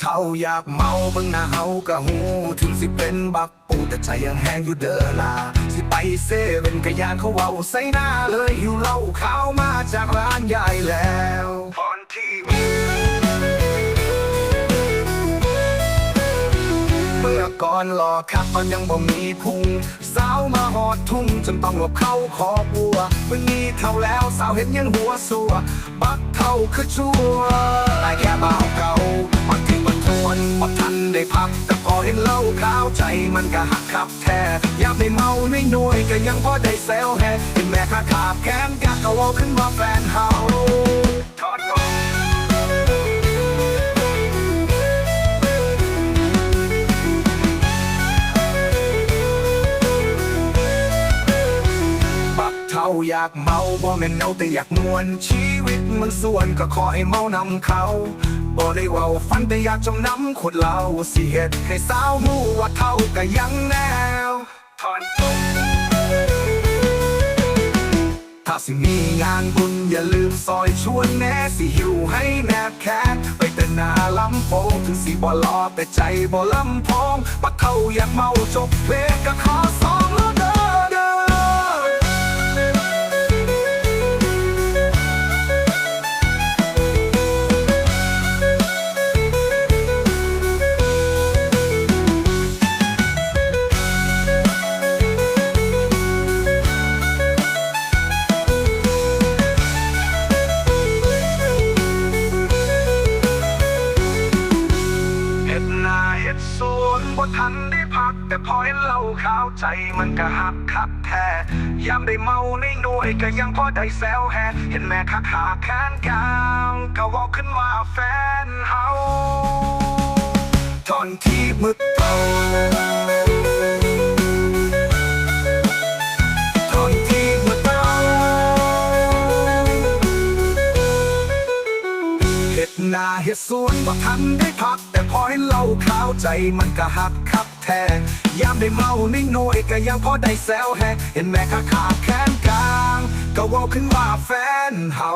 เท้าอยากเมาเบิ่งหน้าเฮาก็หูถึงสิเป็นบักปูแต่ใจยังแห้งอยู่เด้อล่ะสิไปเซเว่นก็ยานเขาเว้าใส่หน้าเลยหิวเหล้าขาวมาจากร้านใหญ่แล้วตอนที่มีเมื่อก่อนหลอกคักมันยังบ่มีพุง สาวมาหอดทุ่งจนต้องหลบเข้าคอบัวเมื่อนี้เท่าแล้วสาวเห็นยังหัวสัว บักเท่าคือชัว มันก็หักขับแท้ยามได้เมาในหน่วยก็ยังพอได้เซลแฮเห็นแม่ข้าขาบแขนกะก็เว่าขึ้นมาแฟนเฮาาอยากเมาบ่แม่นเอาแต่อยากมวนชีวิตมันส่วนก็ขอให้เมานำเขาบ่ได้เว่าฟันแต่อยากจมน้ำขวดเหล้าสิเฮ็ดให้สาวรู้ว่าเท่าก็ยังแนวถอนตรงถ้าสิมีงานบุญอย่าลืมซอยชวนแน่สิหิวให้แนบแคทไปแต่นาลำโพงถึงสิบ่รอแต่ใจบ่ลำพองปักเข้าอยากเมาจบเพลงก็ขอสองแล้วเด้อ นาเห็ดสวนบ่ทันได้พัก แต่พอเห็นเหล้าขาวใจมันก็หักคักแท้ยามได้เมาในหน่วยก็ยังพอได้แซวแฮเห็นแม่คักหาแขนกลางก็วอกขึ้นว่าแฟนเฮาตอนที่มึก ฮ็ดสวนบ่ทันได้พัก แต่พอเห็นเหล่าขาวใจมันก็หักคับแท้ยามได้เมาในหน่วยก็ยังพอได้แซวแฮเห็นแม่ขาขาแขนกลาง ก็ว่าขึ้นว่าแฟนเฮา